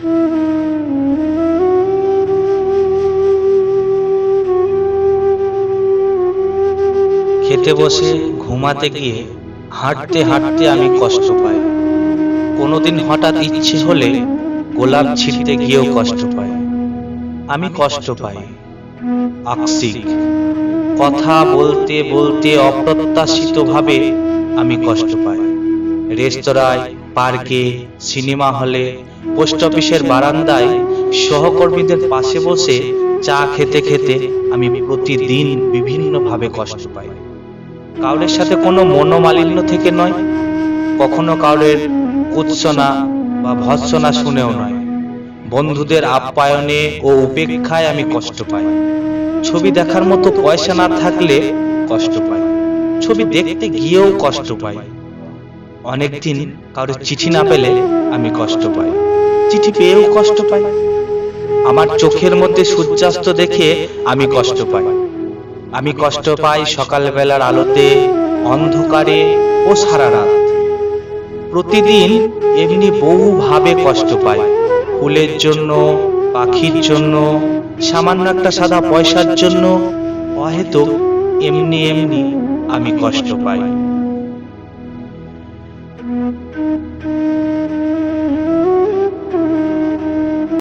খেতে বসে, ঘুমাতে গিয়ে হাঁটতে হাঁটতে আমি কষ্ট পাই। কোনোদিন হঠাৎ ইচ্ছে হলে গোলাপ ছিঁড়তে গিয়েও কষ্ট পাই। আমি কষ্ট পাই। আকসিক কথা বলতে বলতে অপ্রত্যাশিতভাবে আমি কষ্ট পাই। রেস্তোরাঁয় পার্কে, সিনেমা হলে, পোস্ট অফিসের বারান্দায় সহকর্মীদের পাশে বসে চা খেতে খেতে আমি প্রতিদিন বিভিন্নভাবে কষ্ট পাই। কাউরের সাথে কোনো মনোমালিন্য থেকে নয়, কখনো কাউরের কুৎসনা বা ভৎসনা শুনেও নয়। বন্ধুদের আপ্যায়নে ও উপেক্ষায় আমি কষ্ট পাই। ছবি দেখার মতো পয়সা না থাকলে কষ্ট পাই। ছবি দেখতে গিয়েও কষ্ট পাই। অনেকদিন কারোর চিঠি না পেলে আমি কষ্ট পাই। চিঠি পেয়েও কষ্ট পাই। আমার চোখের মধ্যে সূর্যাস্ত দেখে আমি কষ্ট পাই। আমি কষ্ট পাই সকালবেলার আলোতে অন্ধকারে ও সারা রাত। প্রতিদিন এমনি বহুভাবে কষ্ট পাই। ফুলের জন্য পাখির জন্য সামান্য একটা সাদা পয়সার জন্য অহেতুক এমনি এমনি আমি কষ্ট পাই। 嗯嗯。